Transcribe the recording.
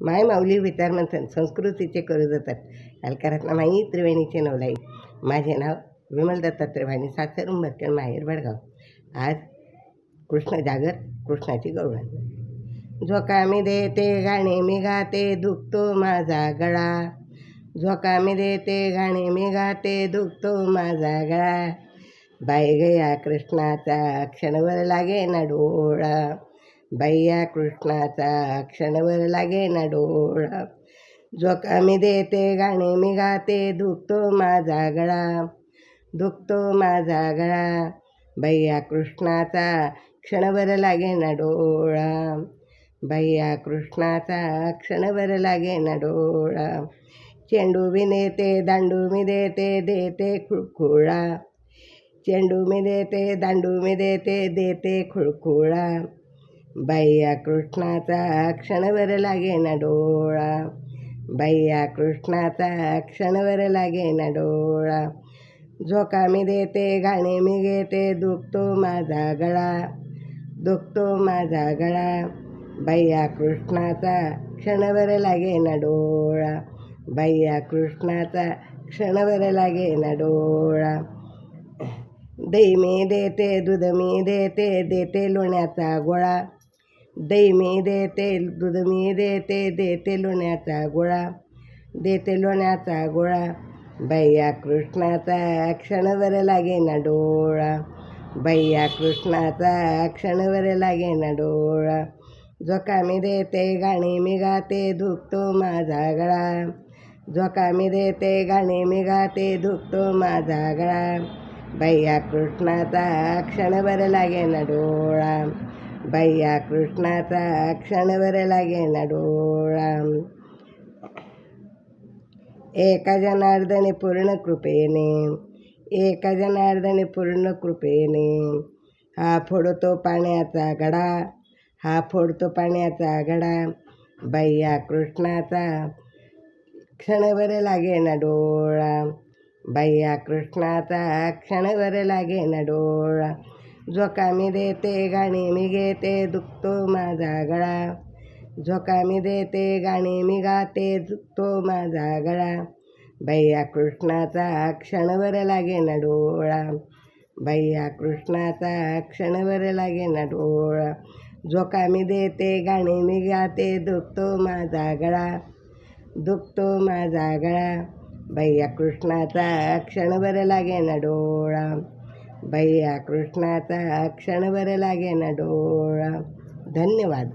माय माऊली विचारमंथन संस्कृतीचे करू जातात अलकारातला माई त्रिवेणीचे नवलाई. माझे नाव विमल दत्तात्रय भाणी सासर उंबरकण माहेर भडगाव आज कृष्ण जागर कृष्णाची गवळण झोका मी देते गाणे मी गाते दुखतो माझा गळा. झोका मी देते गाणे मी गाते दुखतो माझा गळा. बाई गया कृष्णाचा क्षणवर लागे ना डोळा. भैया कृष्णाचा क्षणभर लागे ना डोळा. झोका मी देते गाणे मी गाते दुखतो माझा गळा. दुखतो माझा गळा. भैया कृष्णाचा क्षणभर लागे ना डोळा. भैया कृष्णाचा क्षणभर लागे ना डोळा. चेंडू मी देते दांडू मी देते देते खुळखुळा. चेंडू मी देते दांडू मी देते देते खुळखुळा. बाईया कृष्णाचा क्षणभर लागे ना डोळा. बाईया कृष्णाचा क्षणभर लागे ना डोळा. झोका मी देते घाणे मी घेते दुखतो माझा गळा. दुखतो माझा गळा. बाईया कृष्णाचा क्षणभर लागे ना डोळा. बाईया कृष्णाचा क्षणभर लागे ना डोळा. दही मी देते दूध मी देते देते लोण्याचा गोळा. दही मी देते दूध मी देते देते लोण्याचा गोळा देते लोण्याचा गोळा भैया कृष्णाचा क्षणभर लागे ना डोळा भैया कृष्णाचा क्षणभर लागे ना डोळा झोका मी देते गाणी मी गाते धुकतो माझा गळा झोका मी देते गाणी मी गाते धुकतो माझा गळा भैया कृष्णाचा क्षणभर लागे ना डोळा भैया कृष्णाचा क्षणभर लागे ना डोळा एका जनार्दने पूर्ण कृपेने एका जनार्दने पूर्ण कृपेने. हा फोडतो पाण्याचा गडा हा फोडतो पाण्याचा गडा. भैया कृष्णाचा क्षणभर लागे ना डोळा भैया कृष्णाचा क्षणभर लागे ना डोळा झोका मी देते गाणे मी घेते दुखतो माझा गळा. झोका मी देते गाणे मी गाते दुखतो माझा गळा. भैया कृष्णाचा क्षणभर लागे ना डोळा. भैया कृष्णाचा क्षणभर लागे ना डोळा. झोका मी देते गाणे मी गाते दुखतो माझा गळा. दुखतो माझा गळा. भैया कृष्णाचा क्षणभर लागे ना डोळा. बैया कृष्णाचा क्षणभर लागे ना डोळा धन्यवाद